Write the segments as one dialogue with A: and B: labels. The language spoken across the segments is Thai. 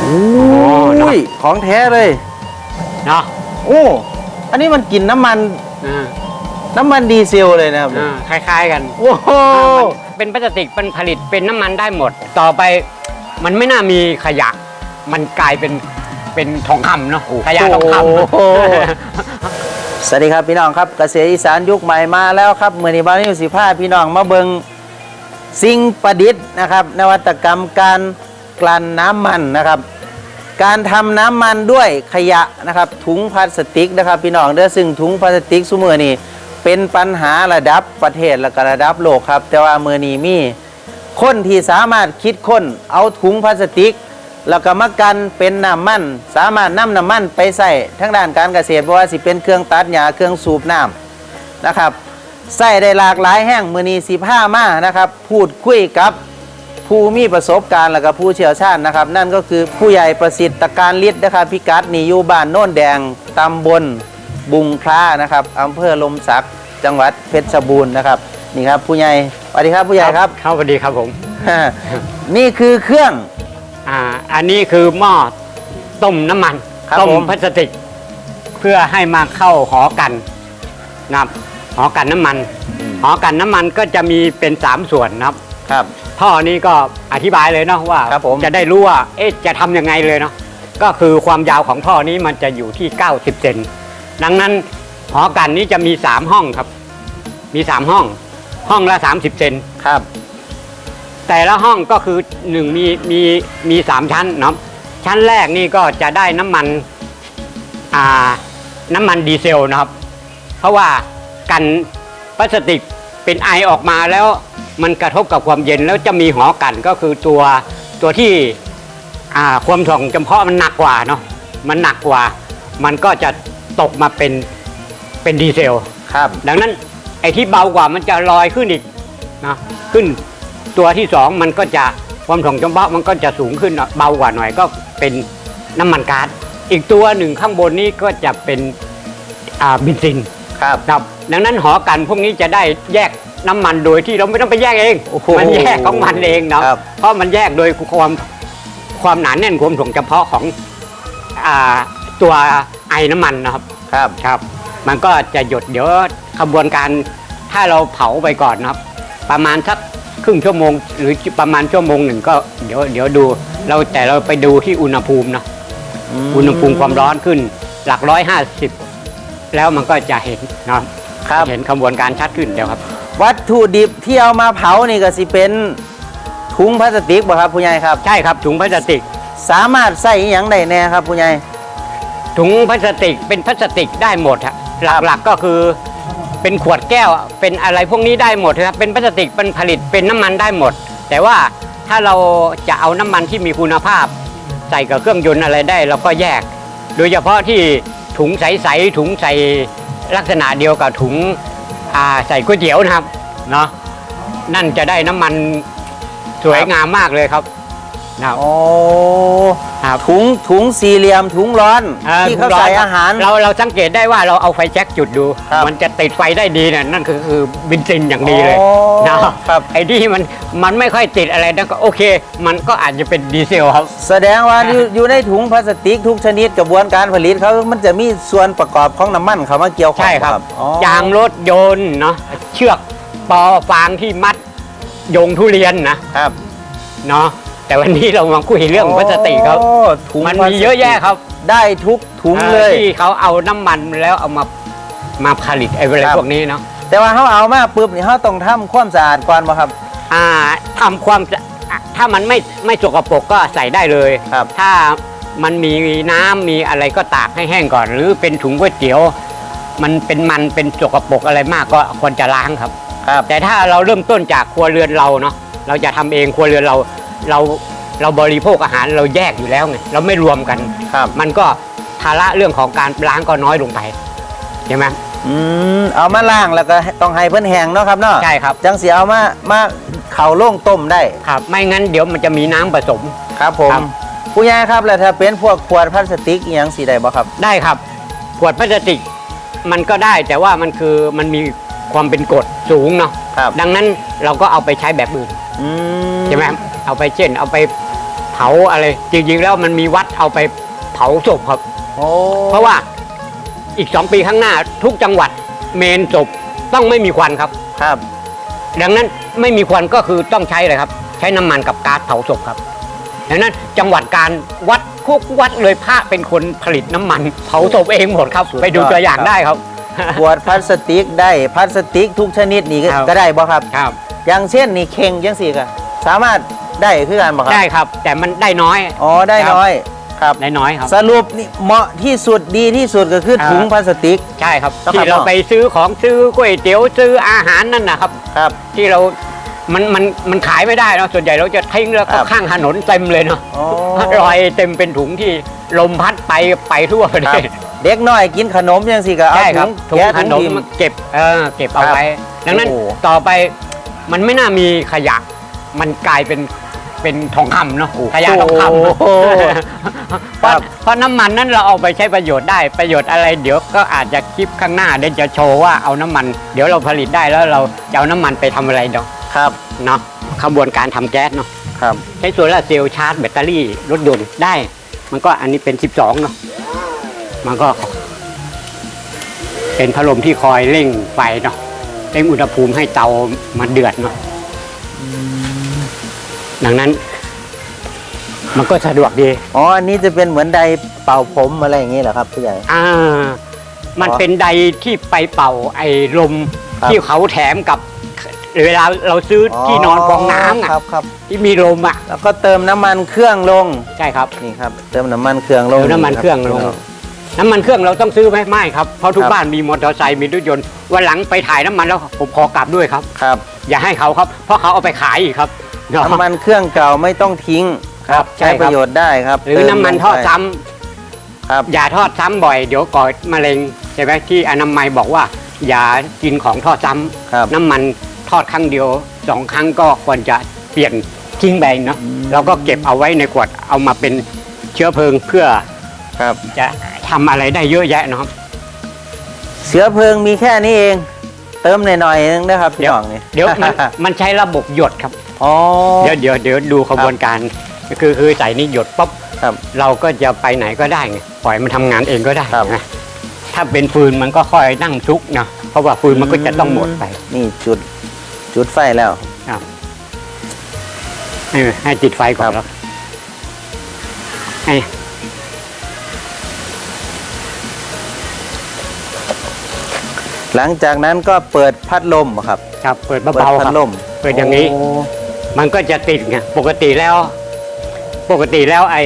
A: โอ้ยของแท้เลย
B: เนาะ
A: โอ้ อันนี้มันกินน้ำมัน
B: อ่า
A: น้ำมันดีเซลเลยนะครับ
B: อ่าคล้ายๆกัน
A: โอ้โห
B: อ่ามันเป็นพลาสติกเป็นผลิตเป็นน้ำมันได้หมด ต่อไปมันไม่น่ามีขยะ มันกลายเป็นเป็นทองคำเนาะขยะทองค
A: โอ้โหำสวัสดีครับพี่น้องครับเกษตรอีสานยุคใหม่มาแล้วครับเมื่อนี้บ้านนี้สิผ้าพี่น้องมาเบิงสิ่งประดิษฐ์นะครับ นวัตกรรมการ กลั่นน้ำมันนะครับ การทำน้ำมันด้วยขยะนะครับถุงพลาสติกนะครับพี่น้องเด้อซึ่งถุงพลาสติกซุมือนี่เป็นปัญหาระดับประเทศและกระดับโลกครับ แต่ว่ามือนี้มีคนที่สามารถคิดค้นเอาถุงพลาสติก แล้วก็มากันเป็นน้ำมัน สามารถนำน้ำมันไปใส่ทั้งด้านการเกษตรเพราะว่าสิเป็นเครื่องตัดหญ้าเครื่องสูบน้ำนะครับใส่ได้หลากหลายแห่งมือนีสิผ้ามานะครับ พูดคุยกับ ผู้มีประสบการณ์แล้วก็ผู้เชี่ยวชาญนะครับ นั่นก็คือผู้ใหญ่ประสิทธิ์ตะการฤทธิ์นะครับพิกัดนี่อยู่บ้านโน่นแดงตำบลบุงคล้านะครับอำเภอลมศักดิ์จังหวัดเพชรบูรณ์นะครับนี่ครับผู้ใหญ่สวัสดีครับผู้ใหญ่ครับ
B: ครับสวัสดีครับผม
A: นี่คือเครื่อง
B: อ่าอันนี้คือหม้อต้มน้ำมัน
A: ครับ
B: ต้ม
A: ผม
B: พลาสติก เพื่อให้มาเข้าหอกันนะครับหอกันน้ำมัน หอกันน้ำมันก็จะมีเป็นสามส่วนนะครับ
A: ครับ
B: ท่อนี้ก็อธิบายเลยเนาะว่า
A: ครับผม
B: จะได้รู้ว่าเอ๊ะจะทำยังไงเลยเนาะก็คือความยาวของท่อนี้มันจะอยู่ที่ 90 เซนดังนั้นหอกันนี้จะมี 3 ห้องครับ มี 3 ห้อง ห้องละ 30 เซน
A: ครับ
B: แต่ละห้องก็คือหนึ่งมีมีมีสามชั้นเนาะชั้นแรกนี่ก็จะได้น้ำมันอ่าน้ำมันดีเซลนะครับ เพราะว่ากันพลาสติกเป็นไอออกมาแล้ว มันกระทบกับความเย็นแล้วจะมีหอกันก็คือตัวตัวที่อ่าความถ่วงจำเพาะมันหนักกว่าเนาะมันหนักกว่า มันก็จะตกมาเป็นเป็นดีเซล
A: ครับ
B: ดังนั้นไอ้ที่เบากว่ามันจะลอยขึ้นอีกนะขึ้นตัวที่สองมันก็จะความถ่วงจมเพาะมันก็จะสูงขึ้นหน่อยเบากว่าหน่อยก็เป็นน้ำมันก๊าซอีกตัวหนึ่งข้างบนนี้ก็จะเป็นอ่าบินซิน
A: ครับ
B: ครับดังนั้นหอกันพวกนี้จะได้แยก น้ำมันโดยที่เราไม่ต้องไปแยกเอง
A: โอ้โห
B: มันแยกของมันเองเนาะ
A: ครับ
B: เพราะมันแยกโดยความความหนาแน่นความถ่วงจำเพาะของอ่าตัวไอน้ำมันนะครับ
A: ครับ
B: ครับ มันก็จะหยดเดี๋ยวขบวนการถ้าเราเผาไปก่อนนะครับ ประมาณสักครึ่งชั่วโมง หรือประมาณชั่วโมงหนึ่งก็เดี๋ยวเดี๋ยวดู เราแต่เราไปดูที่อุณหภูมินะอุณหภูมิความร้อนขึ้น หลักร้อยห้าสิบแล้วมันก็จะเห็นเนาะ
A: ครับ
B: เห็นขบวนการชัดขึ้นเดี๋ยวครับ
A: วัตถุดิบที่เอามาเผานี่ก็สิเป็นถุงพลาสติกบ่ครับผู้ใหญ่ครับ
B: ใช่ครับถุงพลาสติก
A: สามารถใส่อหย่างได้แน่ครับผู้ใหญ่
B: ถุงพลาสติกเป็นพลาสติกได้หมดฮะหลักๆก็คือเป็นขวดแก้วเป็นอะไรพวกนี้ได้หมดครับเป็นพลาสติกเป็นผลิตเป็นน้ำมันได้หมด แต่ว่าถ้าเราจะเอาน้ำมันที่มีคุณภาพ ใส่กับเครื่องยนต์อะไรได้เราก็แยก โดยเฉพาะที่ถุงใสๆถุงใส่ลักษณะเดียวกับถุง อ่าใส่ก๋วยเตี๋ยวนะครับเนาะนั่นจะได้น้ำมันสวยงามมากเลยครับ นะครับ
A: โอ้
B: ครับ
A: ถุงถุงสี่เหลี่ยมถุงร้อน
B: อ่
A: ที่เขา
B: ถุงร้น
A: ใส่อาหาร
B: เราเราสังเกตได้ว่าเราเอาไฟแช็กจุดดู
A: ครับ
B: มันจะติดไฟได้ดีเนี่ยนั่นคือคือบินซินอย่างดีเลย
A: โอ้
B: นะครับ ไอ้ที่มันมันไม่ค่อยติดอะไรนั่นก็โอเค มันก็อาจจะเป็นดีเซลครับ
A: แสดงว่าอยู่อยู่ในถุงพลาสติกทุกชนิดกระบวนการผลิตเขามันจะมีส่วนประกอบของน้ำมันเขามาเกี่ยวข้อง
B: ใช่ครับ
A: อ๋อ ยา
B: งรถยนต์เนาะเชือกปอฟางที่มัดโยงทุเรียนนะครับ เนาะ แต่วันนี้เรามาคุยเรื่องพลาสติกครับ
A: โอ้ถุง
B: มัน
A: พลาส
B: มี
A: ติก
B: เยอะแยะครับ
A: ได้ทุกถุงเลย
B: อ่าที่เขาเอาน้ำมันแล้วเอามามาผลิตไอ้อะไร
A: ครับ
B: พวกนี้เนาะ
A: แต่ว่าเขาเอามาปุ๊บนี่เขาต้องทำความสะอาดก่อนบ่ครับ
B: อ่าทำความสะอะถ้ามันไม่ไม่สกปรกก็ใส่ได้เลย
A: ครับ
B: ถ้ามันมีน้ำมีอะไรก็ตากให้แห้งก่อน หรือเป็นถุงก๋วยเตี๋ยว มันเป็นมันเป็นสกปรกอะไรมากก็ควรจะล้างครับ
A: ครับ
B: แต่ถ้าเราเริ่มต้นจากครัวเรือนเราเนาะเราจะทำเองครัวเรือนเรา เราเราบริโภคอาหารเราแยกอยู่แล้วไงเราไม่รวมกัน
A: ครับ
B: มันก็ภาระเรื่องของการล้างก็น้อยลงไปใช่ไหม
A: อืมเอามาล้างแล้วก็ต้องให้เพิ่นแห้งเนาะครับเนาะ
B: ใช่ครับ
A: จังสีเอามามาเข่าโล่งต้มได้
B: ครับ ไม่งั้นเดี๋ยวมันจะมีน้ำผสม
A: ครับผม
B: ครับ
A: ผู้ใหญ่ครับแล้วถ้าเป็นพวกขวดพลาสติกอหย่างสีใดบ่ครับ
B: ได้ครับขวดพลาสติกมันก็ได้แต่ว่ามันคือมันมีความเป็นกรดสูงเนาะ
A: ครับ
B: ดังนั้นเราก็เอาไปใช้แบบอื่น
A: อืม
B: ใช่ไหมครับ เอาไปเช่น เอาไปเผผาอะไร จริงๆแล้วมันมีวัดเอาไปเผาศพครับ
A: โอ้
B: เพราะว่าอีกสองปีข้างหน้าทุกจังหวัดเมนศพต้องไม่มีควันครับ
A: ครับ
B: ดังนั้นไม่มีควันก็คือต้องใช้เลยครับ ใช้น้ำมันกับก๊าซเผาศพครับ ดังนั้นจังหวัดการวัดคุกวัดเลยพระเป็นคนผลิตน้ำมัน เผาศพเองหมดครับไปดูตัวอย่างได้ครับ
A: ขวดพลาสติกได้พลาสติกทุกชนิดนี่ก็
B: ครับ
A: ก็ได้บ่ครับ
B: ครับ
A: อย่างเช่นนี่เข่งจังสี่ก็สามารถ ได้คือกันบ่ครับ
B: ได้ครับ แต่มันได้น้อย
A: อ๋อได้
B: ครับ
A: น้อยครับ
B: ได้น้อยครับ
A: สรุปนี่เหมาะที่สุดดีที่สุดก็คือ
B: ครับ
A: ถุงพลาสติก
B: ใช่ครับ
A: แล้วครับ
B: ที่เรา
A: พ่อ
B: ไปซื้อของซื้อก๋วยเตี๋ยวซื้ออาหารนั่นนะครับ
A: ครับ
B: ที่เรามันมันมันขายไม่ได้เนาะส่วนใหญ่เราจะทิ้งแล้ว
A: ครั
B: ก็
A: บ
B: ข้างถนนเต็มเลยเนาะ
A: อ๋อ
B: รอยเต็มเป็นถุงที่ลมพัดไปไปทั่วประ
A: ค
B: เท
A: รับ
B: ศ
A: เด็กน้อยกินขนมจังสี่ก็เอา
B: ใช่ค
A: ถุ
B: รับ
A: ง
B: ถุง
A: แกะ
B: ข
A: ถุง
B: นม
A: ทิม
B: มาเก็บเออเก็บเอา
A: ครับ
B: ไว้ ดังนั้น
A: โอ้
B: ต่อไปมันไม่น่ามีขยะ มันกลายเป็น เป็นทองคำเนาะขยะทองคำ
A: โอ้โห
B: เพราะ
A: ครับ
B: เพราะน้ำมันนั้นเราเอาไปใช้ประโยชน์ได้ประโยชน์อะไร เดี๋ยวก็อาจจะคลิปข้างหน้าเดี๋ยวจะโชว์ว่าเอาน้ำมัน เดี๋ยวเราผลิตได้แล้วเราจะเอาน้ำมันไปทำอะไรเนาะ
A: ครับ
B: เนาะขบวนการทำแก๊สเนาะ
A: ครับ
B: ใช้โซลาร์เซลล์ชาร์จแบตเตอรี่รถยนต์ได้ มันก็อันนี้เป็น 12เนาะมันก็ เป็นพัดลมที่คอยเร่งไฟเนาะเร่งอุณหภูมิให้เตามันเดือดเนาะ ดังนั้น มันก็สะดวกดี
A: อ๋อ อันนี้จะเป็นเหมือนไดร์เป่าผมอะไรอย่างนี้เหรอครับผู้ใหญ่
B: อ่า มัน
A: อ๋อ
B: เป็นไดที่ไปเป่าไอ้ลม
A: ครับ
B: ที่เขาแถมกับ เวลาเราซื้ออที่นอนฟองน้ำอะ
A: ครับครับ
B: ที่มีลมอะ
A: แล้วก็เติมน้ำมันเครื่องลง
B: ใช่ครับ
A: นี่ครับ เติมน้ำมันเครื่องลง
B: เติมน้ำมันเครื่องลง
A: ครับ
B: น้ำมันเครื่องเราต้องซื้อไหมไม่ครับ เพราะทุก
A: ครับ
B: บ้านมีมอเตอร์ไซค์มีรถยนต์วันหลังไปถ่ายน้ำมันแล้วผมขอกลับด้วยครับ
A: ครับ
B: อย่าให้เขาครับ เพราะเขาเอาไปขายอีกครับเนาะ
A: น้ำมันเครื่องเก่าไม่ต้องทิ้ง
B: ครับใช่
A: ใช้
B: ครับ
A: ประโยชน์ได้ครับ
B: หรือ
A: เติ
B: น้ำมันทอด
A: ลงไป
B: ซ้ำ
A: ครับ
B: อย่าทอดซ้ำบ่อยเดี๋ยวก่อมะเร็งใช่ไหมที่อนามัยบอกว่า อย่ากินของทอดซ้ำ
A: ครับ
B: น้ำมันทอดครั้งเดียวสองครั้งก็ควรจะเปลี่ยนทิ้งไปเนาะ
A: อืม
B: แล้วก็เก็บเอาไว้ในขวดเอามาเป็นเชื้อเพลิงเพื่อ
A: ครับ
B: จะทำอะไรได้เยอะแยะเนาะ
A: เชื้อเพลิงมีแค่นี้เอง เติมหน่อยๆนึงนะครับพี่
B: เดี๋ยว
A: น้องนี่
B: เดี๋ยวมันมันใช้ระบบหยดครับ
A: อ๋อ
B: เดี๋ยวเดี๋ยวเดี๋ยวดูขบวนการ คือคือใส่นี่หยดปุ๊บ
A: ครับ
B: เราก็จะไปไหนก็ได้ไงปล่อยมันทำงานเองก็ได้
A: ครับ
B: นะถ้าเป็นฟืนมันก็ค่อยนั่งซุกนะเพราะว่าฟืนมันก็จะต้องหมดไป
A: นี่จุดจุดไฟแล้ว
B: ให้ให้ติดไฟก่อน
A: ครั
B: แล้ว
A: บ
B: ให้
A: หลังจากนั้นก็เปิดพัดลมเหรอครับ
B: ครับ เปิด
A: เปิด
B: เบาๆ
A: พั
B: ครั
A: ด
B: บ
A: ลม
B: เปิดอย่างนี้
A: โมั
B: นก็จะติดไงปกติแล้ว ปกติแล้วไอ้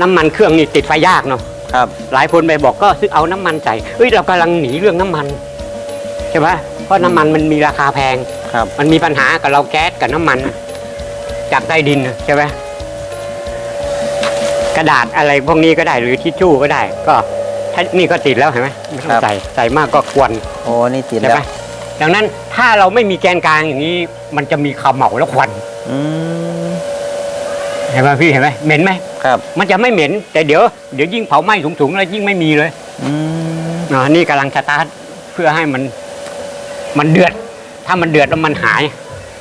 B: น้ำมันเครื่องนี่ติดไฟยากเนาะ
A: ครับ
B: หลายคนไปบอกก็ซื้อเอาน้ำมันใส่เฮ้ยเรากำลังหนีเรื่องน้ำมันใช่ไหมเพราะน้ำมันมันมีราคาแพง
A: ครับ
B: มันมีปัญหากับเราแก๊สกับน้ำมัน จากใต้ดินน่ะใช่ไหมกระดาษอะไรพวกนี้ก็ได้หรือทิชชู่ก็ได้ ก็ถ้านี่ก็ติดแล้วเห็นไหมไม่ต้องใส่ใส่มากก็ควร
A: โอ้นี่ติด
B: ใช่
A: แล้
B: ไหม
A: ว
B: ดังนั้นถ้าเราไม่มีแกนกลางอย่างนี้ มันจะมีขมเหลาและควัน
A: อืม
B: เห็นไหมพี่เห็นไหมเหม็นไหม
A: ครับ
B: มันจะไม่เหม็น แต่เดี๋ยวเดี๋ยวยิ่งเผาไหม้สูงๆแล้วยิ่งไม่มีเลย
A: อืม
B: อ่านี่กำลังสตาร์ทเพื่อให้มัน มันเดือด ถ้ามันเดือดแล้วมันหาย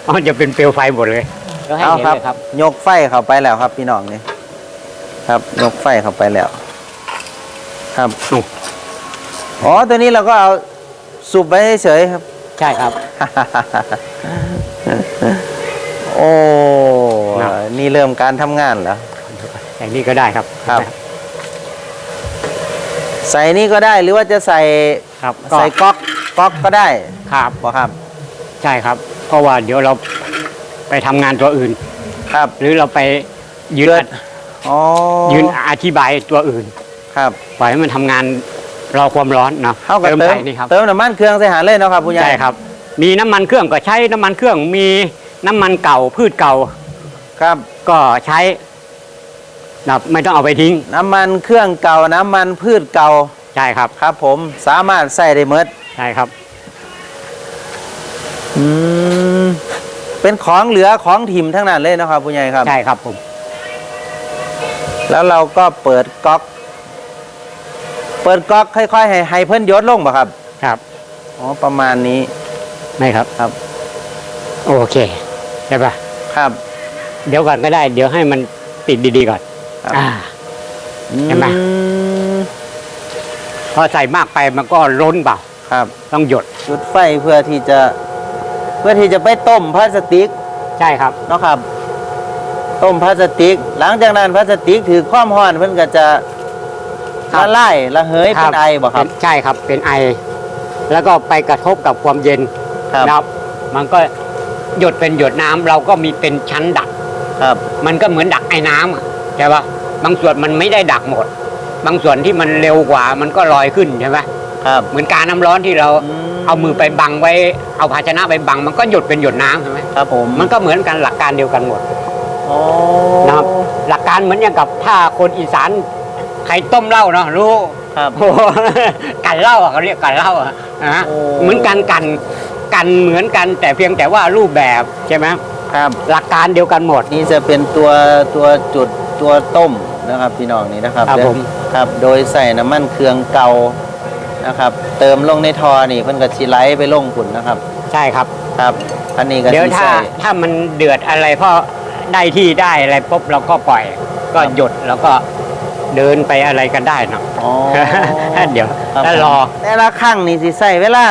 B: เพราะมันจะเป็นเปลวไฟหมดเลยแล้วให้
A: เอา
B: เห็น
A: ครับ
B: เลยครับ
A: ยกไฟเข้าไปแล้วครับ พี่น้องนี่ครับ ยกไฟเข้าไปแล้ว ครับ
B: อืม
A: อ๋อตัวนี้เราก็เอาสูบไว้เฉยๆครับ
B: ใช่ครับ
A: โอ้
B: นะ
A: นี่เริ่มการทำงานแล้ว
B: อย่างนี้ก็ได้ครับ
A: ครับ ใส่นี่ก็ได้หรือว่าจะใส่
B: ครับก็
A: ใส่ก๊อกก๊อกก็ได้
B: ครับ
A: บอครับ
B: ใช่ครับ เพราะว่าเดี๋ยวเราไปทำงานตัวอื่น
A: ครับ
B: หรือเราไปยืน
A: เลือดอ๋อ
B: ยืนอธิบายตัวอื่น
A: ครับ
B: ปล่อยให้มันทำงาน รอความร้อนเนาะ
A: เข้ากับเติม
B: ใส่นี่ครับ
A: เติมน้ำมันเครื่องใส่หารเลยเนาะครับผู้ใหญ่
B: ใช่ครับ มีน้ำมันเครื่องก็ใช้น้ำมันเครื่องมีน้ำมันเก่าพืชเก่า
A: ครับ
B: ก็ใช้นะไม่ต้องเอาไปทิ้ง
A: น้ำมันเครื่องเก่าน้ำมันพืชเก่า
B: ใช่ครับ
A: ครับ ผมสามารถใส่ได้เมด
B: ใช่ครับ
A: อืมเป็นของเหลือของถิ่มทั้งนั้นเลยเนาะครับผู้ใหญ่ครับ
B: ใช่ครับผม
A: แล้วเราก็เปิดก๊อก เปิดก๊อกค่อยๆให้ให้เพิ่นยศลงบ่ครับ
B: ครับ
A: อ๋อประมาณนี้
B: ไม่ครับ
A: ครับ
B: โอเคใช่ปะ
A: ครับ
B: เดี๋ยวก่อนก็ได้ เดี๋ยวให้มันติดดีๆก่อน
A: ครับ
B: อ่า เห็นไหม
A: อืม
B: พอใส่มากไปมันก็ล้นเปล่า
A: ครับ
B: ต้องหยด
A: จุดไฟเพื่อที่จะ เพื่อที่จะไปต้มพลาสติก
B: ใช่ครับ
A: เนาะครับ ต้มพลาสติก หลังจากนั้นพลาสติกถือความร้อนเพิ่นก็จะ
B: ครับ
A: ละลายระเหยเป็นไอบ่ครับ
B: เป็นใช่ครับเป็นไอ แล้วก็ไปกระทบกับความเย็น
A: ครับ
B: นะครับมันก็หยดเป็นหยดน้ำเราก็มีเป็นชั้นดัก
A: ครับ
B: มันก็เหมือนดักไอ้น้ำอะใช่ปะบางส่วนมันไม่ได้ดักหมด บางส่วนที่มันเร็วกว่ามันก็ลอยขึ้นใช่ไหม
A: ครับ
B: เหมือนการน้ำร้อนที่เรา
A: อืม
B: เอามือไปบังไว้ เอาภาชนะไปบัง มันก็หยดเป็นหยดน้ำใช่ไหม
A: ครับผม
B: มันก็เหมือนกันหลักการเดียวกันหมด
A: โอ้
B: นะครับหลักการเหมือนอย่างกับถ้าคนอีสาน ใครต้มเหล้าเนาะรู้
A: ครับ
B: โอ้โห กันเหล้าอะเขาเรียกกันเหล้าอะนะฮะ
A: โอ้
B: เหมือนกันกันกันเหมือนกันแต่เพียงแต่ว่ารูปแบบใช่ไหม
A: ครับ
B: หลักการเดียวกันหมด
A: นี่จะเป็นตัวตัวจุดตัวต้มนะครับพี่น้องนี่นะครับ
B: ครับ
A: เด้อ
B: ผม
A: ครับ โดยใส่น้ำมันเครื่องเก่านะครับ เติมลงในทอนี่เพิ่นก็สิไหลไปลงขุนนะครับ
B: ใช่ครับ
A: ครับ อันนี้ก็
B: เดี๋ยว
A: สิ
B: ถ้า
A: ใส่
B: ถ้ามันเดือดอะไรพอได้ที่ได้อะไรปุ๊บเราก็ปล่อย ก็หยดแล้วก็ เดินไปอะไรกันได้เนาะ
A: อ๋อ
B: เดี๋ยว
A: ครับ
B: แล้วรอ
A: แต่ละครั้งนี่สิใส่เวลา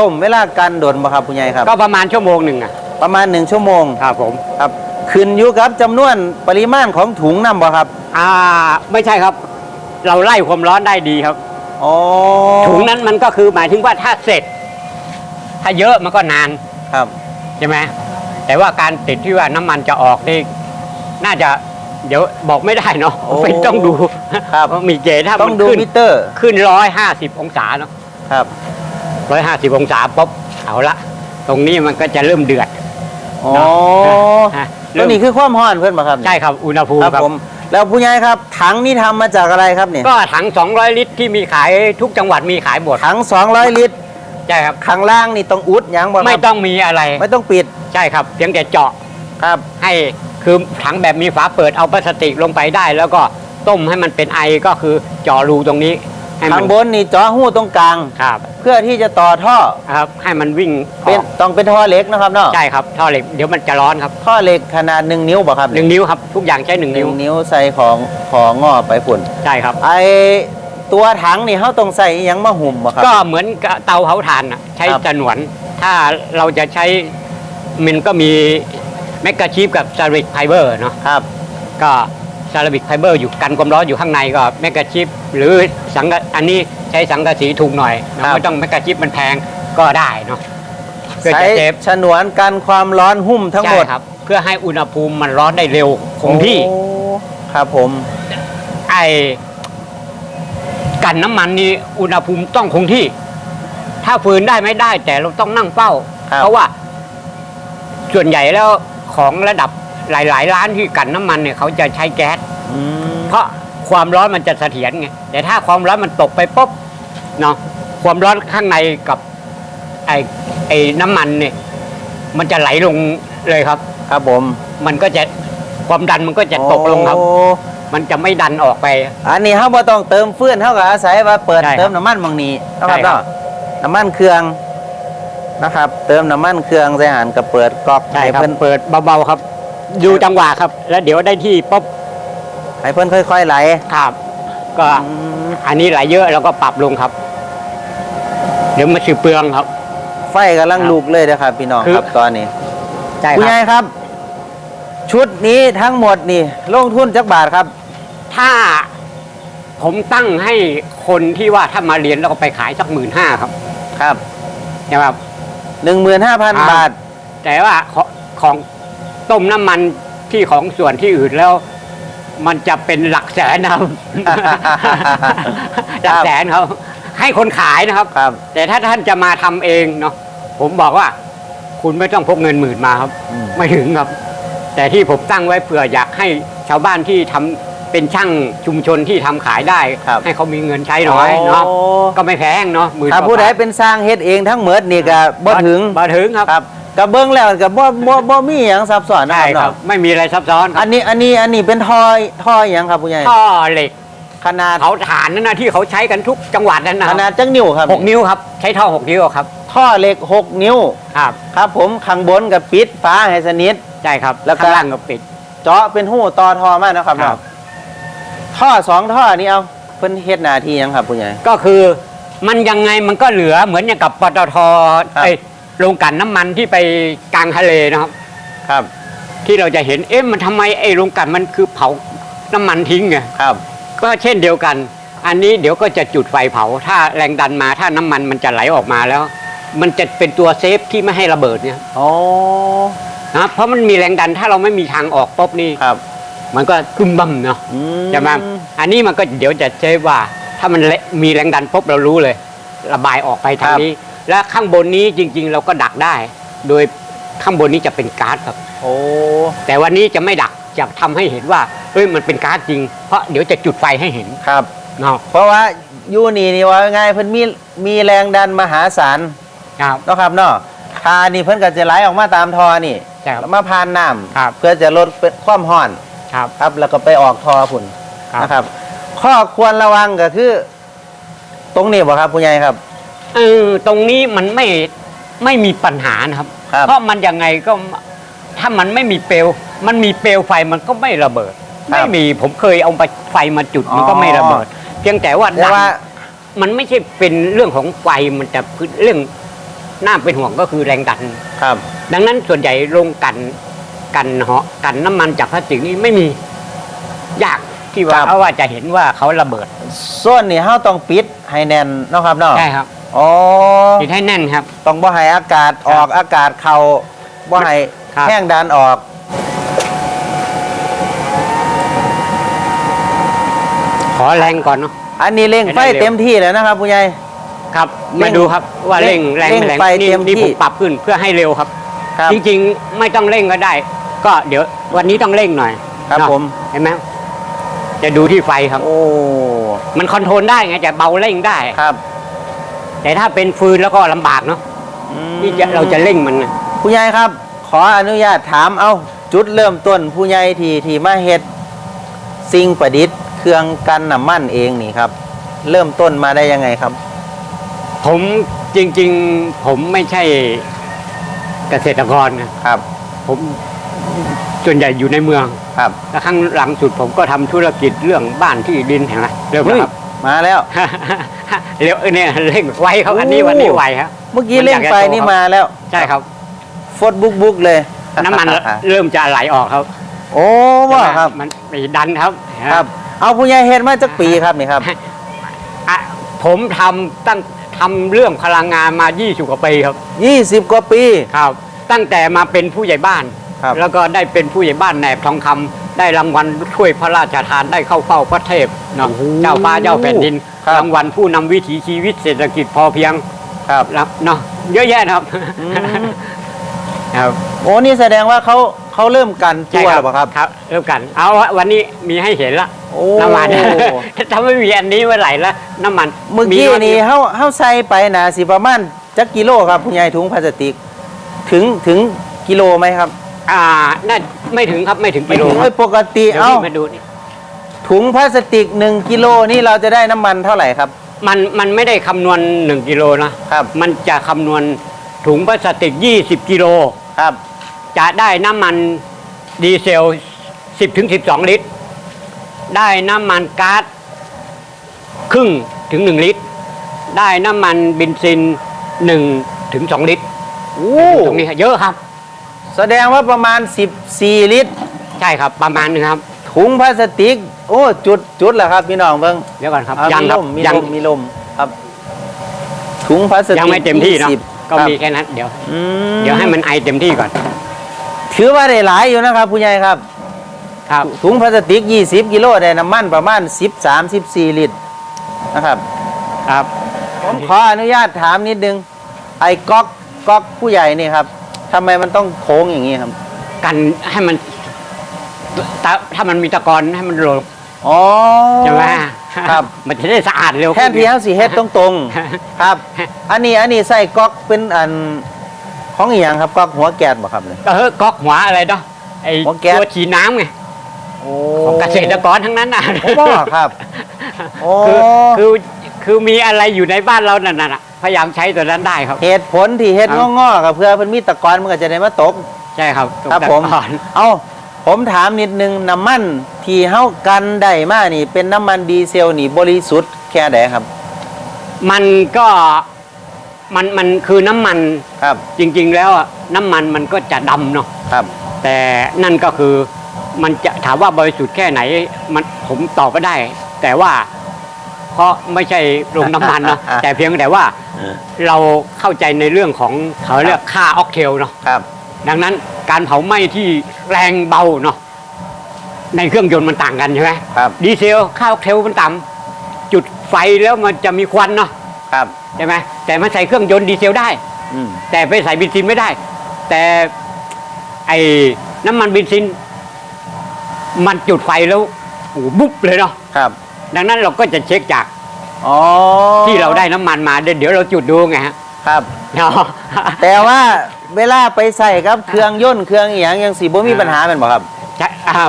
A: ต้มเวลากันโดนบ่ครับผู้ใหญ่ครับ
B: ก็ประมาณชั่วโมงหนึ่งอะ
A: ประมาณหนึ่งชั่วโมง
B: ครับผม
A: ครับขึ้นอยู่กับจำนวนปริมาณของถุงน้ำบ่ครับ
B: อ่าไม่ใช่ครับ เราไล่ความร้อนได้ดีครับ
A: อ๋อ
B: ถุงนั้นมันก็คือหมายถึงว่าถ้าเสร็จ ถ้าเยอะมันก็นาน
A: ครับ
B: ใช่ไหมแต่ว่าการติดที่ว่าน้ำมันจะออกนี่น่าจะ เดี๋ยวบอกไม่ได้เนาะ
A: โอ้
B: เป็นต้องดู
A: ครับ
B: ว่ามีเกณฑ์ถ้า
A: ต้
B: มั
A: อง
B: น
A: ดู
B: ขึ้น
A: มิเตอร์
B: ขึ้นร้อยห้าสิบองศาเนาะ
A: ครับ
B: ร้อยห้าสิบองศาปุ๊บเอาละตรงนี้มันก็จะเริ่มเดือด
A: อ๋อ
B: ฮะ
A: ตั
B: เริ่
A: ว
B: ม
A: นี้คือความร้อนเพื่อนป่ะครับ
B: ใช่ครับอุณหภูมิ
A: ครับ
B: ครับ
A: ผม แล้วผู้ใหญ่ครับ ถังนี่ทำมาจากอะไรครับเนี่ย
B: ก็ถัง 200 ลิตรที่มีขายทุกจังหวัดมีขายหมด
A: ถัง 200 ลิตร
B: ใช่ครับ
A: ข้างล่างนี่ต้องอุดหยังบ่ครับ
B: ไม่ต้องมีอะไร
A: ไม่ต้องปิด
B: ใช่ครับ เพียงแต่เจาะ
A: ครับ
B: ให้ คือถังแบบมีฝาเปิดเอาพลาสติกลงไปได้ แล้วก็ต้มให้มันเป็นไอก็คือเจาะรูตรงนี้ให้มั
A: ข้างบนนี่เจาะหูตรงกลาง
B: ครับ
A: เพื่อที่จะต่อท่อ
B: ครับ ให้มันวิ่งอ
A: เป็น
B: อก
A: ต้องเป็นท่อเหล็กนะครับเนาะ
B: ใช่ครับท่อเหล็กเดี๋ยวมันจะร้อนครับ
A: ท่อเหล็กขนาดหนึ่งนิ้วบ่ครับ
B: หนึ่งนิ้วครับทุกอย่างใช้หนึ่ง
A: ห
B: นิ้
A: นึ่
B: ว
A: งนิ้วใส่ของของงอไปฝุ่น
B: ใช่ครับ
A: ไอตัวถังนี่เขาต้องใส่อิหยังมาหุ่มบ่ครับ
B: ก็เหมือนกับเตาเผาถ่านน่ะใช้
A: ครับ
B: จนวน ถ้าเราจะใช้มันก็มี แมกกาชีฟกับซาริกไฟเบอร์เนาะ
A: ครับ
B: ก็ซาราบิกไฟเบอร์อยู่กันความร้อนอยู่ข้างในก็แมกกาชิปหรือสังกะอันนี้ใช้สังกะสีถูกหน่อยนะไม่ต้องแมกกาชิปมันแพงก็ได้เนาะเพื่อ
A: ใช้
B: จะเซฟ
A: ฉนวนกันความร้อนหุ้มทั้งหมด
B: ใช่ครับ เพื่อให้อุณหภูมิมันร้อนได้เร็วคงที่
A: โอ้ครับผม
B: ไอ้กันน้ำมันนี่อุณหภูมิต้องคงที่ ถ้าฟืนได้ไม่ได้ แต่เราต้องนั่งเฝ้า
A: ครับ
B: เพราะว่า ส่วนใหญ่แล้ว ของระดับหลาย ๆ ร้านที่กันน้ำมันเนี่ยเขาจะใช้แก๊ส
A: อืม
B: เพราะความร้อนมันจะเสถียรไงแต่ถ้าความร้อนมันตกไปปุ๊บเนาะความร้อนข้างในกับไอ้ไอ้น้ำมันเนี่ย มันจะไหลลงเลยครับ
A: ครับผม
B: มันก็จะความดันมันก็จะตกลงครับ
A: โอ้
B: มันจะไม่ดันออกไป
A: อันนี้เขาบ่ต้องเติมเฟื่อนเขาก็อาศัยว่าเปิด
B: ใช่ครับ
A: เติมน้ำมันบางนี้นะครับ
B: ใช่ครับ
A: เนาะน้ำมันเครื่อง นะครับ เติมน้ำมันเครื่องใส่อาหารก็เปิดก๊อก
B: ใช่
A: ให้
B: ครับ
A: เพิ่น
B: เปิดเบาๆครับ ดูจังหวะครับ แล้วเดี๋ยวได้ที่ปุ๊บ
A: ให้เพิ่นค่อย ๆ ไหล
B: ครับ ก็
A: อืม
B: อันนี้ไหลเยอะเราก็ปรับลงครับ เดี๋ยวมันสิเปลืองครับ
A: ไฟกำลัง
B: ครับ
A: ลุกเลยนะครับ พี่น้อง
B: คือ
A: ครับตอนนี้
B: ใช่
A: คุณ
B: ครับ
A: ยายครับ ชุดนี้ทั้งหมดนี่ ลงทุนจักบาทครับ
B: ถ้าผมตั้งให้คนที่ว่าถ้ามาเรียนแล้วก็ไปขายสักหมื่นห้าครับ
A: ครับ
B: ใช่ไหมครับ
A: หนึ่งหมื่นห้าพัน
B: ครับ
A: บาท
B: แต่ว่าของของต้มน้ำมันที่ของส่วนที่อื่นแล้ว มันจะเป็นหลักแสนนะครับ หลักแสนครับ ให้คนขายนะครับ
A: ครับ
B: แต่ถ้าท่านจะมาทำเองเนาะผมบอกว่า คุณไม่ต้องพกเงินหมื่นมาครับ
A: อืม
B: ไม่ถึงครับ แต่ที่ผมตั้งไว้เผื่ออยากให้ชาวบ้านที่ทำ เป็นช่างชุมชนที่ทำขายได้
A: ครับ
B: ให้เขามีเงินใช้หน่อยเนาะ
A: โอ้
B: ก็ไม่แพงเนาะหมื่น
A: ถ้าผู้ใด
B: กว่บท
A: เป็นสร้างเฮ็ดเองทั้งหมดนี่ก็บ่ถึง
B: บ่ถึงครับ
A: ครับก็เบิ่งแล้วก็บ่บ่บ่มีหยังซับซ้อนนะ
B: ใช่
A: ครับ
B: ครับ
A: เนาะ
B: ไม่มีอะไรซับซ้อนค
A: อั
B: รับ
A: นนี้อันนี้อันนี้เป็นท่อท่อหยังครับผู้ใหญ่
B: ท่อเหล็ก
A: ขนาด
B: เผาถ่านนั่นนะที่เขาใช้กันทุกจังหวัดนั่นนะ
A: ขนาดจักนิ้วครับ
B: หกนิ้วครับใช้ท่อหกนิ้วครับ
A: ท่อเหล็กหกนิ้ว
B: ครับ
A: ครับ ผมข้างบนกับปิดฝาให้สนิท
B: ใช่ครับ
A: แล้วก็
B: ข้างล่างก็ปิด
A: เจเจาะเป็นหูต่อทอมานะครับ
B: ครั
A: เนาะ
B: บ
A: ท่อสองท่อนี่เอาเพิ่นเฮ็ดหน้าที่หยังครับผู้ใหญ่
B: ก็คือมันยังไงมันก็เหลือเหมือนอย่างกับปตท
A: ครับ
B: ไอโรงกลั่นน้ำมันที่ไปกลางทะเลนะครับ
A: ครับ
B: ที่เราจะเห็นเอ๊ะมันทำไมไอโรงกลั่นมันคือเผาน้ำมันทิ้งไง
A: ครับ
B: ก็เช่นเดียวกัน อันนี้เดี๋ยวก็จะจุดไฟเผา ถ้าแรงดันมาถ้าน้ำมันมันจะไหลออกมาแล้ว มันจะเป็นตัวเซฟที่ไม่ให้ระเบิดเนี่ย
A: อ๋อ
B: นะเพราะมันมีแรงดันถ้าเราไม่มีทางออกปุ๊บนี่
A: ครับ
B: มันก็กึมบั่มเนาะ
A: อืม
B: ใช่ไหมอันนี้มันก็เดี๋ยวจะเซฟว่า ถ้ามันเละมีแรงดันปุ๊บเรารู้เลย ระบายออกไปทางนี้ และข้างบนนี้จริง ๆ เราก็ดักได้ โดยข้างบนนี้จะเป็นก๊าซครับ
A: โอ้
B: แต่วันนี้จะไม่ดักจะทำให้เห็นว่าเฮ้ยมันเป็นก๊าซจริง เพราะเดี๋ยวจะจุดไฟให้เห็น
A: ครับ
B: เนาะ
A: เพราะว่ายูนี่นี่ว่าง่ายเพิ่นมีมีแรงดันมหาศาล
B: ครับ
A: เนาะครับเนาะทานี่เพิ่นก็จะไหลออกมาตามทอนี่
B: ใช่ครับ
A: แล้วมาผ่านน้ำ
B: ครับ
A: เพื่อจะลดเป็นความร้อน
B: ครับ
A: ครับ แล้วก็ไปออกทอพุ่น
B: ครับ
A: นะครับ ข้อควรระวังก็คือ ตรงนี้บ่ครับผู้ใหญ่ครับ
B: เออตรงนี้มันไม่ไม่มีปัญหานะครับ
A: ครับ
B: เพราะมันยังไงก็ถ้ามันไม่มีเปลว มันมีเปลวไฟมันก็ไม่ระเบิด
A: ครับ
B: ไม่มีผมเคยเอาไปไฟมาจุดมันก็
A: อ๋อ
B: ไม่ระเบิด เพียงแต่ว่า
A: แต่
B: ดัน
A: ว่า
B: มันไม่ใช่เป็นเรื่องของไฟมันจะเรื่องน่าเป็นห่วงก็คือแรงดัน
A: ครับ
B: ดังนั้นส่วนใหญ่โรงกัน กันเหาะกันน้ำมันจากพลาสติกนี่ไม่มียากที่ว่า
A: ครับ
B: เพราะว่าจะเห็นว่าเขาระเบิด
A: ส่วนนี่เฮาต้องปิดให้แน่นเนาะครับเนาะ
B: ใช่ครับ
A: อ๋อ
B: ปิดให้แน่นครับ
A: ต้องบ่ให้อากาศออกอากาศเข้าบ่ให้
B: ครับ
A: แห้งดันออก
B: ขอแรงก่อนเนาะ
A: อันนี้เร่งไฟ
B: ให้ได้เร็ว
A: เต็มที่แล้วนะครับผู้ใหญ่
B: ครับ
A: เร่
B: มางดูครับว่า
A: เร่
B: เร่
A: ง
B: งแรง
A: เร่ง
B: แรง
A: ไฟ
B: นี่
A: เต็ม
B: นี่
A: ที่
B: ผมปรับขึ้นเพื่อให้เร็วครับ
A: ครับ
B: จริงๆ ไม่ต้องเร่งก็ได้ ก็เดี๋ยววันนี้ต้องเร่งหน่อย
A: ครับ
B: เนาะ
A: ผม
B: เห็นไหมจะดูที่ไฟครับ
A: โอ้
B: มันคอนโทรลได้ไงจะเบาเร่งได้
A: ครับ
B: แต่ถ้าเป็นฟืนแล้วก็ลำบากเนาะ
A: อืม
B: นี่จะเราจะเร่งมันนะ
A: ผู้ใหญ่ครับ ขออนุญาตถามเอาจุดเริ่มต้นผู้ใหญ่ที่ที่มาเฮ็ดสิ่งประดิษฐ์เครื่องกันน้ำมันเองนี่ครับ เริ่มต้นมาได้ยังไงครับ
B: ผมจริง ๆ ผมไม่ใช่เกษตรกรนะครับ ผม ส่วนใหญ่อยู่ในเมือง
A: ครับ
B: แล้วครั้งหลังสุดผมก็ทำธุรกิจเรื่องบ้านที่ดินเห็นไหมเริ่มแล้วครับ
A: มาแล้ว
B: เร็วเนี่ยเร่งไวครับอันนี้
A: โอ้
B: วันนี้ไวครับ
A: เมื่อกี้
B: มันอ
A: เร่
B: ยางกจะ
A: ไฟ
B: โต
A: นี่
B: ครับ
A: มาแล้ว
B: ใช่ครับ
A: ฟดบุกบุกเลย
B: น้ำมันเริ่มจะไหลออกครับ
A: โอ้ว่าครับ
B: มันมีดันครับ
A: ครับ เอาผู้ใหญ่เฮ็ดมาจากปีครับนี่ครับ
B: อะผมทำตั้งทำเรื่องพลังงานมา 20 กว่าปีครับ
A: 20 กว่าปี
B: ครับ ตั้งแต่มาเป็นผู้ใหญ่บ้าน
A: ครับ
B: แล้วก็ได้เป็นผู้ใหญ่บ้านแหนบทองคำได้รางวัลถ้วยพระราชทานได้เข้าเฝ้าพระเทพเนาะ
A: โอ้โห
B: เจ้าฟ้าเจ้าแผ่นดิน
A: ครับ
B: รางวัลผู้นำวิถีชีวิตเศรษฐกิจพอเพียง
A: ครับ
B: แล้วเนาะเยอะแยะนะครับ
A: อืม
B: ครับ
A: โอ้นี่แสดงว่าเขาเขาเริ่มกันตัวหรือเปล่าครับ
B: ครับ เริ่มกัน เอาวะวันนี้มีให้เห็นละ
A: โอ้
B: น้ำมันถ้าไม่มีอันนี้เมื่อไหร่ละน้ำมัน
A: เมื่อกี้
B: วัน
A: นี่เฮาเฮาใส่ไปนะสิประมาณจักกิโลครับผู้ใหญ่ถุงพลาสติก ถึงถึงกิโลไหมครับ
B: อ่าน่าไม่ถึงครับไม่ถึง
A: ไม่
B: กิโล
A: ถึง
B: ค
A: เอ้
B: รั
A: ย
B: บ
A: ปกติ
B: เดี๋ยว
A: เอ้า
B: พี่มาดูนี่
A: ถุงพลาสติก 1กิโลนี่เราจะได้น้ำมันเท่าไหร่ครับ
B: มันมันไม่ได้คำนวณ1กิโลนะครับ มันจะคำนวณถุงพลาสติก 20 กิโล
A: ครับ
B: จะได้น้ำมันดีเซล 10ถึง12 ลิตร ได้น้ำมันก๊าซครึ่งถึง 1 ลิตร ได้น้ำมันเบนซิน1ถึง2ลิตร
A: โอ้
B: ตรงนี้เยอะครับ
A: แสดงว่าประมาณ 14 ลิตร
B: ใช่ครับประมาณนึงครับ
A: ถุงพลาสติก โอ้จุดจุดแหละครับพี่น้องเบิ่ง
B: เดี๋ยวก่อนครับ
A: อ่า
B: ยัง
A: มี
B: ค
A: ล
B: รับ
A: มมี
B: ยั
A: ล
B: ง
A: มมีลมครับ ถุงพลาสติก
B: ยังไม่เต็มที่เนอะ
A: 20
B: ก็
A: ครับ
B: มีแค่นั้นเดี๋ยว
A: อืม
B: เดี๋ยวให้มันไอเต็มที่ก่อน
A: ถือว่าได้หลายอยู่นะครับผู้ใหญ่ครับ
B: ครับ
A: ถุงพลาสติก 20 กิโลได้น้ำมันประมาณ 13 14 ลิตรนะครับ
B: ครับ
A: ผมขออนุญาตถามนิดนึง ไอ้ก๊อกก๊อกผู้ใหญ่นี่ครับ ทำไมมันต้องโค้งอย่างนี้ครับ
B: กันให้มันถ้าถ้ามันมีตะกอนให้มันลง
A: อ๋อ
B: ใช่ไหม
A: ครับ
B: มันจะได้สะอาดเร็ว
A: แทนที่เขาสีเฮ็ดตรงๆ ครับ อันนี้อันนี้ใส่ก๊อกเป็นอันของอีหยังครับก๊อกหัวแกดบ่ครับเนี่ย
B: ก็เฮ้ยก๊อกหัวอะไรเนาะไอ้
A: หัวแก๊ส
B: ตัวฉีดน้ำไง
A: โอ้
B: ของเกษตรกรทั้งนั้นน่ะ
A: โอ้บ่ครับ โอ้
B: คือ คือคือมีอะไรอยู่ในบ้านเรานั่นน่ะพยายามใช้ตัวนั้นได้ครับ
A: เหตุผลที่เฮ็ด
B: ครับ
A: งอๆก็เพื่อเพิ่นมีตะกอนมันก็จะได้มาตก
B: ใช่ครับตง
A: ครับ
B: ตะ
A: ผม
B: กอน
A: เอาผผมถามนิดนึงน้ำมันที่เฮากันได้มานี่ เป็นน้ำมันดีเซลนี่บริสุทธิ์แค่ไหนครับ
B: มันก็มันมันคือน้ำมัน
A: ครับ
B: จริง ๆ แล้วอะน้ำมันมันก็จะดำเนาะ
A: ครับ
B: แต่นั่นก็คือมันจะถามว่าบริสุทธิ์แค่ไหนมันผมตอบไม่ได้ แต่ว่า เพราะไม่ใช่โรงน้ำมันเนาะแต่เพียงแต่ว่าเราเข้าใจในเรื่องของเขาเรียกค่าออกเทลเนาะ
A: ครับ
B: ดังนั้นการเผาไหม้ที่แรงเบาเนาะในเครื่องยนต์มันต่างกันใช่ไหม
A: ครับ
B: ดีเซลค่าออกเทลมันต่ำจุดไฟแล้วมันจะมีควันเนาะ
A: ครับ
B: ใช่ไหมแต่มันใส่เครื่องยนต์ดีเซลได้
A: อืม
B: แต่ไปใส่เบนซินไม่ได้ แต่ไอ้น้ำมันเบนซิน มันจุดไฟแล้วโอ้โหบุ๊บเลยเนาะ
A: ครับ
B: ดังนั้นเราก็จะเช็คจาก
A: อ๋อ
B: ที่เราได้น้ำมันมาเดี๋ยวเดี๋ยวเราจุดดูไงฮะ
A: ครับ
B: เนาะ
A: แต่ว่าเวลาไปใส่ครับเครื่องยนต์เครื่องอหย่างยังสีบ่มีปัญหาเป็นบ่ครับ
B: ใช่อ่า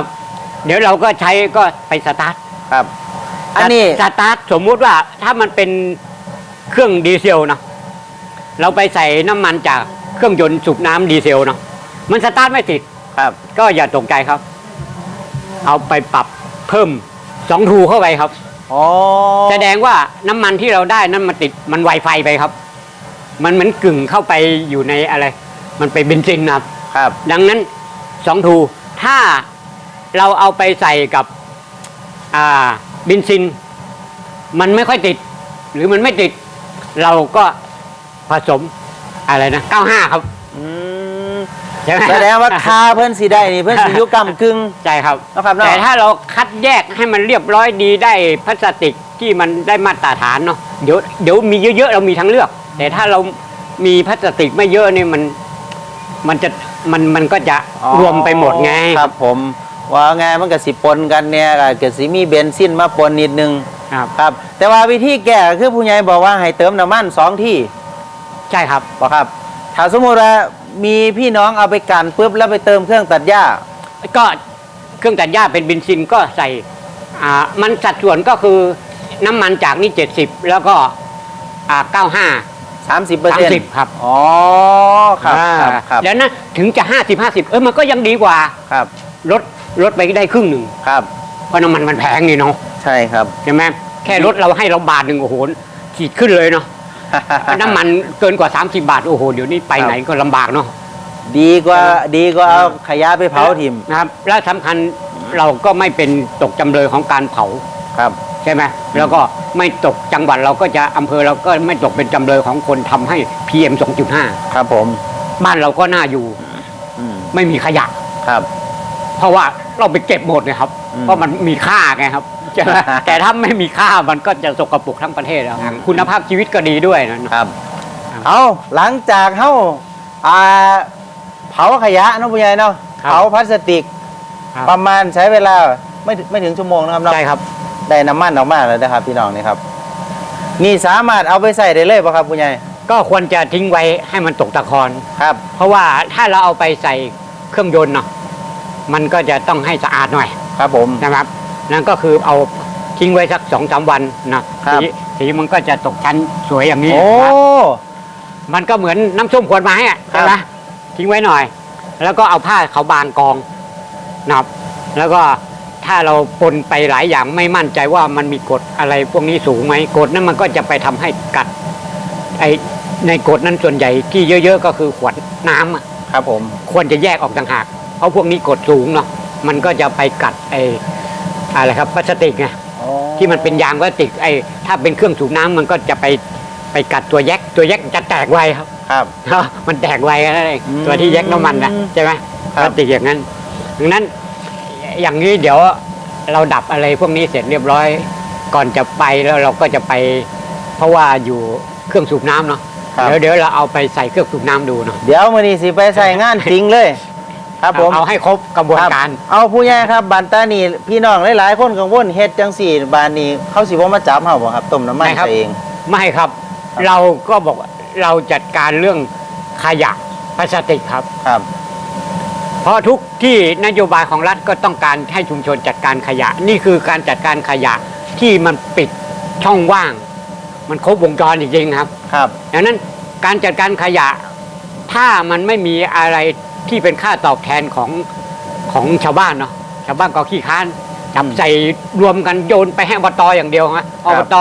B: เดี๋ยวเราก็ใช้ก็ไปสตาร์ท
A: ครับ อันนี้
B: สตาร์ทสมมุติว่าถ้ามันเป็นเครื่องดีเซลเนาะเราไปใส่น้ำมันจากเครื่องยนต์สูบน้ำดีเซลเนาะมันสตาร์ทไม่ติด
A: ครับ
B: ก็อย่าตกใจครับ เอาไปปรับเพิ่ม สองทูเข้าไปครับ
A: อ๋อ
B: แสดงว่าน้ำมันที่เราได้นั้นมันติดมันไวไฟไปครับ มันเหมือนกึ่งเข้าไปอยู่ในอะไร มันไปนเบนซินนะครับ
A: ครับ
B: ดังนั้นสองทูถ้าเราเอาไปใส่กับอ่าเบนซิน มันไม่ค่อยติด หรือมันไม่ติด เราก็ผสมอะไรนะ 95 ครับ
A: อืม
B: ใช่ไหม
A: แสดงว่าคาเพิ่นสิได้นี่เพิ่นสิอยุกำกึ่ง
B: ใช่ครับ
A: นะครับเนาะ
B: แต่ถ้าเราคัดแยกให้มันเรียบร้อยดีได้พลาสติกที่มันได้มาตรฐานเนาะเดี๋ยวเดี๋ยวมีเยอะๆเรามีทั้งเลือก แต่ถ้าเรามีพลาสติกไม่เยอะนี่มันมันจะมันมันก็จะ
A: อ๋อ
B: รวมไปหมดไง
A: ครับผมว่าไงมันก็สิปนกันเนี่ยก็เกิดสิมีเบนซินมาปนนิดนึง
B: ครับ
A: ครับ แต่ว่าวิธีแก้ก็คือผู้ใหญ่บอกว่าให้เติมน้ำมันสองที่
B: ใช่ครับ
A: บ่ครับ ถ้าสมมุติว่า มีพี่น้องเอาไปกันปุ๊บแล้วไปเติมเครื่องตัดหญ้า
B: ก็เครื่องตัดหญ้าเป็นเบนซินก็ใส่อ่ามันสัดส่วนก็คือน้ำมันจากนี่ 70 แล้วก็อ่า95
A: 30เปอร์เซ็นต์
B: 30 ครับ
A: อ๋อครับครับครับ
B: แล้วนะถึงจะ 50 50 เออมันก็ยังดีกว่า
A: ครับ
B: ลดลดไปได้ครึ่งหนึ่ง
A: ครับ
B: เพราะน้ำมันมันแพงนี่เนาะ
A: ใช่ครับ
B: ใช่ไหมแค่รถเราให้เราบาทหนึ่งโอ้โหขีดขึ้นเลยเนาะ น้ำมันเกินกว่า 30 บาท โอ้โห เดี๋ยวนี้ไป
A: ครับ
B: ไหนก็ลำบากเนาะ
A: ดีกว่า
B: เออ
A: ดีกว่าเอาขยะไปเผาทิม
B: นะครับ และสำคัญเราก็ไม่เป็นตกจำเลยของการเผา
A: ครับ
B: ใช่ไหมแล้วก็ไม่ตกจังหวัดเราก็จะอำเภอเราก็ไม่ตกเป็นจำเลยของคนทำให้ PM 2.5
A: ครับผม
B: บ้านเราก็น่าอยู่
A: อืม
B: ไม่มีขยะ
A: ครับ
B: เพราะว่าเราไปเก็บหมดเลยครับ
A: อืม
B: เพราะมันมีค่าไงครับ ใช่ไหมแต่ถ้าไม่มีค่ามันก็จะสกปรกทั้งประเทศแล้วคุณภาพชีวิตก็ดีด้วยนะ
A: ครับ
B: ครับ
A: เอาหลังจากเฮาอ่าเผาขยะเนาะผู้ใหญ่เนาะ
B: ครับ
A: เผาพลาสติก
B: ครับ
A: ประมาณใช้เวลาไม่ถึงไม่ถึงชั่วโมงนะครับเนาะ
B: ใช่ครับ
A: ได้น้ำมันออกมาแล้วนะครับพี่น้องนี่ครับ นี่สามารถเอาไปใส่ได้เลยป่ะครับผู้ใหญ่
B: ก็ควรจะทิ้งไว้ให้มันตกตะกอน
A: ครับ
B: เพราะว่าถ้าเราเอาไปใส่เครื่องยนต์เนาะมันก็จะต้องให้สะอาดหน่อย
A: ครับผม
B: นะครับ นั่นก็คือเอาทิ้งไว้สักสองสามวันนะครับ สีสีมันก็จะตกชั้นสวยอย่างนี้
A: โอ้
B: นะครับมันก็เหมือนน้ำส้มขวดไม้อะใช่ไหม
A: ครับ
B: ทิ้งไว้หน่อย แล้วก็เอาผ้าขาวบางกองนะครับ แล้วก็ถ้าเราปนไปหลายอย่างไม่มั่นใจว่ามันมีกรดอะไรพวกนี้สูงไหมกรดนั้นมันก็จะไปทำให้กัดไอในกรดนั้นส่วนใหญ่ที่เยอะ ๆ ก็คือขวดน้ำอะ
A: ครับผม
B: ควรจะแยกออกต่างหาก เพราะพวกนี้กรดสูงเนาะ มันก็จะไปกัดไอ อะไรครับพลาสติกไง
A: โอ้
B: ที่มันเป็นยางพลาสติกไอถ้าเป็นเครื่องสูบน้ำมันก็จะไปไปกัดตัวแยกตัวแยกจะแตกไวครับ
A: ครับ
B: มันแตกไวกันนั่นเอง
A: อืม
B: ตัวที่แยกน้ำมันนะใช่ไหม
A: ครั
B: พ
A: บ
B: ลาสติกอย่างนั้นดังนั้นอย่างนี้เดี๋ยวเราดับอะไรพวกนี้เสร็จเรียบร้อย ก่อนจะไปแล้วเราก็จะไป เพราะว่าอยู่เครื่องสูบน้ำเนาะ
A: ครับ
B: เดี๋ยวเดี๋ยวเราเอาไปใส่เครื่องสูบน้ำดูเนาะ
A: เดี๋ยวมื้อนี้สิไปใส่งานจริงเลย ครับผม
B: เอาให้ครบกระบวนการ
A: คบเอาผู้ใหญ่ครับบานตานี่พี่น้องหลายๆคนกังวลเฮ็ดจังสี่บานนี้เขาสิบ่มาจับเฮาบ่ครับต้มน้ำมัน
B: ไม่ครับ
A: ใส่เอง
B: ไม่ครับ
A: ครับ
B: เราก็บอกว่าเราจัดการเรื่องขยะพลาสติกครับ
A: ครับ
B: เพราะทุกที่นโยบายของรัฐก็ต้องการให้ชุมชนจัดการขยะ นี่คือการจัดการขยะที่มันปิดช่องว่าง มันครบวงจรจริงๆครับ
A: ครับ
B: ดังนั้นการจัดการขยะถ้ามันไม่มีอะไร ที่เป็นค่าตอบแทนของของชาวบ้านเนาะชาวบ้านก็ขี้ค้านจับใส่รวมกันโยนไปให้อบตอย่างเดียวฮะ
A: ครั
B: อบบต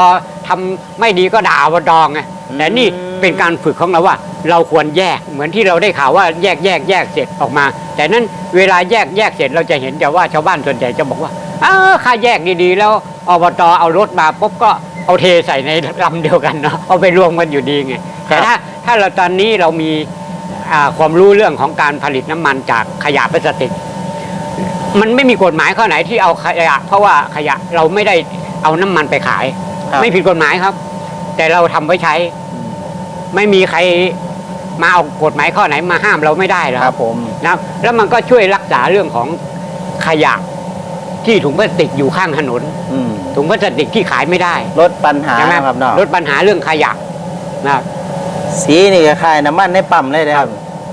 B: ทำไม่ดีก็ด่าอบตไง
A: อืม
B: แต่นี่เป็นการฝึกของเราว่า เราควรแยกเหมือนที่เราได้ข่าวว่าแยกแยกแยกเสร็จออกมา แต่นั้นเวลาแยกแยกเสร็จเราจะเห็นแต่ว่าชาวบ้านส่วนใหญ่จะบอกว่าอ้าค่าแยกดีๆ แล้วอบตเอารถมาปุ๊บก็เอาเทใส่ในลำเดียวกันเนาะเอาไปรวมกันอยู่ดีไงแต่ถ้าถ้าเราตอนนี้เรามีอ่า ความรู้เรื่องของการผลิตน้ำมันจากขยะพลาสติก มันไม่มีกฎหมายข้อไหนที่เอาขยะ เพราะว่าขยะเราไม่ได้เอาน้ำมันไปขาย
A: ครับ
B: ไม่ผิดกฎหมายครับ แต่เราทำไว้ใช้ ไม่มีใครมาเอากฎหมายข้อไหนมาห้ามเราไม่ได้หรอก
A: ครับผม
B: นะแล้วมันก็ช่วยรักษาเรื่องของขยะที่ถุงพลาสติกอยู่ข้างถนน
A: อืม
B: ถุงพลาสติกที่ขายไม่ได้
A: ลดปัญหา
B: ใช่ไหม
A: นะครับเนาะ
B: ลดปัญหาเรื่องขยะนะครับ
A: สีนี่ก็คล้ายน้ำมันในปั๊มเลยนะครับ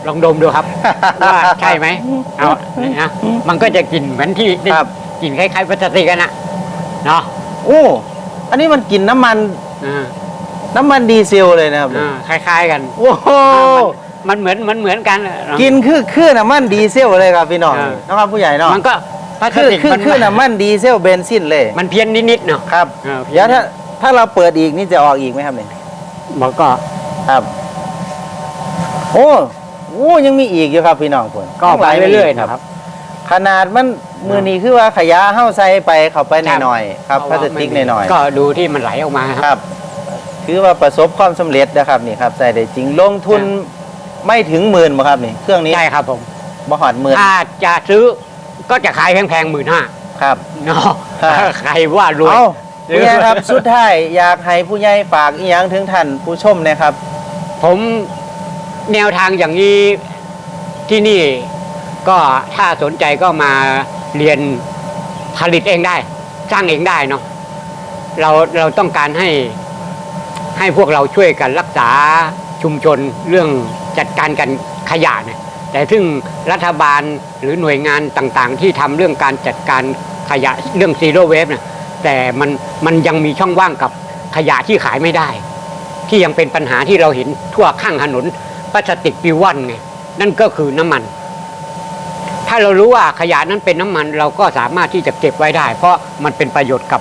B: ลองดมดูครับ ว่าใช่ไหมเอานะมันก็จะกลิ่นเหมือนที่ได้
A: ครับ
B: กลิ่นคล้ายๆพลาสติกกันนะเนาะ
A: โอ้อันนี้มันกินน้ำมัน
B: อ่า
A: น้ำมันดีเซลเลยนะครับ
B: อ่าคล้าย ๆกัน
A: โอ้โห
B: มันเหมือนมันเหมือนกันเอะ
A: กินคือคือน้ำมันดีเซลเลยครับพี่น้อง
B: อ่า
A: นะครับผู้ใหญ่เนาะ
B: มันก็พลาส
A: คือ
B: ติก
A: คือ
B: มัน
A: คือน้ำมันดีเซลเบนซินเลย
B: มันเพี้ยนนิดๆเนาะ
A: ครับ
B: เออเพี้
A: เดี๋
B: ย
A: ยวนถ้าถ้าเราเปิดอีกนี่จะออกอีกไหมครับเนี่ย
B: มันก็
A: ครับ โอ้โอ้ยังมีอีกอยู่ครับพี่น้องผล
B: ก็ไปเรื่อยๆนะครับ
A: ขนาดมันมือนี้คือว่าขยะเฮ้าใส่ไปเข้าไป
B: ครับ
A: หน่อยๆครับพลาสติกหน่อยๆ
B: ก็ดูที่มันไหลออกมาครับ
A: ครับถือว่าประสบความสำเร็จนะครับนี่ครับใส่ได้จริงลงทุน
B: ครับ
A: ไม่ถึงหมื่นบ่ครับนี่เครื่องนี้
B: ใช่ครับผม
A: บ่หอดหมื่น
B: ถ้าจะซื้อก็จะขายแพงๆหมื่นห้า
A: ครับ
B: เนาะ
A: ครับ
B: ใครว่ารวย
A: เอา
B: หรือ
A: ผู้ใหญ่ครับสุดท้ายอยากให้ผู้ใหญ่ฝากอีหยังถึงท่านผู้ชมนะครับ
B: ผมแนวทางอย่างนี้ที่นี่ก็ถ้าสนใจก็มาเรียนผลิตเองได้ สร้างเองได้เนาะเราเราต้องการให้ให้พวกเราช่วยกันรักษาชุมชนเรื่องจัดการกันขยะเนี่ยแต่ซึ่งรัฐบาลหรือหน่วยงานต่างๆ ที่ทำเรื่องการจัดการขยะเรื่องซีโร่เวฟเนี่ยแต่มันมันยังมีช่องว่างกับขยะที่ขายไม่ได้ ที่ยังเป็นปัญหาที่เราเห็นทั่วข้างถนนพลาสติกปิวว่อนไงนั่นก็คือน้ำมัน ถ้าเรารู้ว่าขยะนั้นเป็นน้ำมัน เราก็สามารถที่จะเก็บไว้ได้ เพราะมันเป็นประโยชน์กับ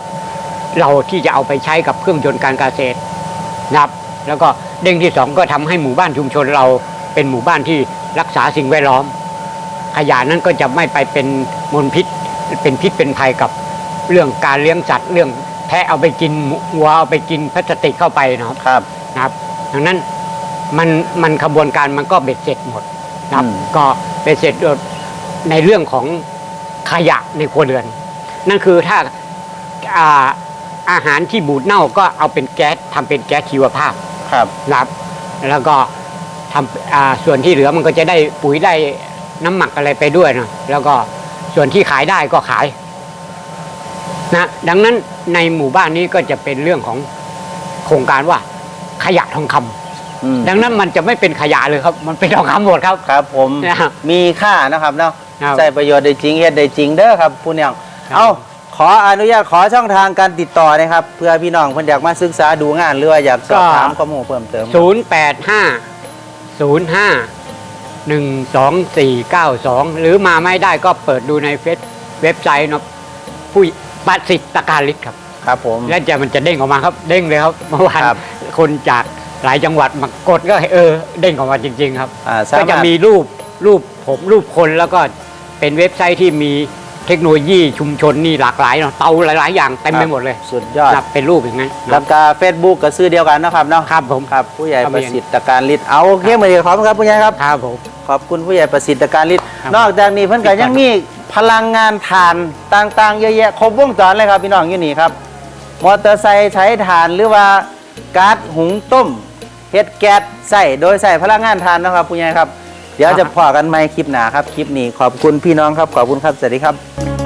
B: เราที่จะเอาไปใช้กับเครื่องยนต์การเกษตรนะครับ แล้วก็เด้งที่สองก็ทำให้หมู่บ้านชุมชนเราเป็นหมู่บ้านที่รักษาสิ่งแวดล้อม ขยะนั้นก็จะไม่ไปเป็นมลพิษ เป็นพิษเป็นภัยกับเรื่องการเลี้ยงสัตว์เรื่อง แพะเอาไปกินวัวเอาไปกินพลาสติกเข้าไปนะครับ
A: ครับ
B: นะครับดังนั้นมันมันขบวนการมันก็เบ็ดเสร็จหมดนะครับ
A: อืม
B: ก็เบ็ดเสร็จในเรื่องของขยะในครัวเรือน นั่นคือถ้าอ่าอาหารที่บูดเน่าก็เอาเป็นแก๊สทำเป็นแก๊สชีวภาพ
A: ครับ
B: นะครับแล้วก็ทำอ่าส่วนที่เหลือมันก็จะได้ปุ๋ยได้น้ำหมักอะไรไปด้วยนะแล้วก็ส่วนที่ขายได้ก็ขาย นะดังนั้นในหมู่บ้านนี้ก็จะเป็นเรื่องของโครงการว่า ขยะทองคำ
A: อืม
B: ดังนั้นมันจะไม่เป็นขยะเลยครับ มันเป็นทองคำหมดครับ
A: ครับ ผม
B: นะครับ
A: มีค่านะครับเนาะ
B: ครับ
A: ใช้ประโยชน์ได้จริงเฮ็ดได้จริงเด้อครับผู้เนี่ย
B: ครับ
A: เอาขออนุญาตขอช่องทางการติดต่อนะครับ เพื่อพี่น้องเพิ่นอยากมาศึกษาดูงานหรือว่าอยากสอบถามข้อมูลเพิ่มเติม
B: ศูนย์แปดห้าศูนย์ห้าหนึ่งสองสี่เก้าสองหรือมาไม่ได้ก็เปิดดูในเฟซเว็บไซต์เนาะผู้ ประสิทธิ์ตการลิศครับ
A: ครับผม
B: แล้วจะมันจะเด้งออกมาครับ เด้งเลยครับเมื่อวาน
A: ครับ
B: คนจากหลายจังหวัดมากดก็เออ เด้งออกมาจริง ๆ ครับ
A: อ่าสา
B: ก็
A: มารถ
B: จะมีรูปรูปผมรูปคนแล้วก็เป็นเว็บไซต์ที่มีเทคโนโลยีชุมชนนี่หลากหลายเนาะเตาหลาย ๆ อย่างเต็มไปหมดเลย
A: สุดยอด
B: ครับเป็นรูปอย่างนั้น
A: แล้วก็เฟซบุ๊กก็ซื้อเดียวกันเนาะครับเนาะ
B: ครับผม
A: ครับ ผู้ใหญ่
B: ครับ
A: ประสิทธิ์การฤทธิ์เอาโอเคมาดีขอบคุณครับผู้ใหญ่ครับ
B: ครับผม
A: ขอบคุณผู้ใหญ่ประสิทธิ์การฤทธิ์
B: ครับ
A: นอกจากนี้เพิ่นก็
B: ครับ
A: ยังมี พลังงานถ่านต่างๆ เยอะแยะครบวงจรเลยครับพี่น้องอยู่นี่ครับ มอเตอร์ไซค์ใช้ถ่านหรือว่าก๊าซหุงต้มเฮ็ดแก๊สใส่โดยใส่พลังงานถ่านนะครับผู้ใหญ่ครับ เดี๋ยวจะพอกันไหมคลิปหนาครับ คลิปนี้ขอบคุณพี่น้องครับ ขอบคุณครับ สวัสดีครับ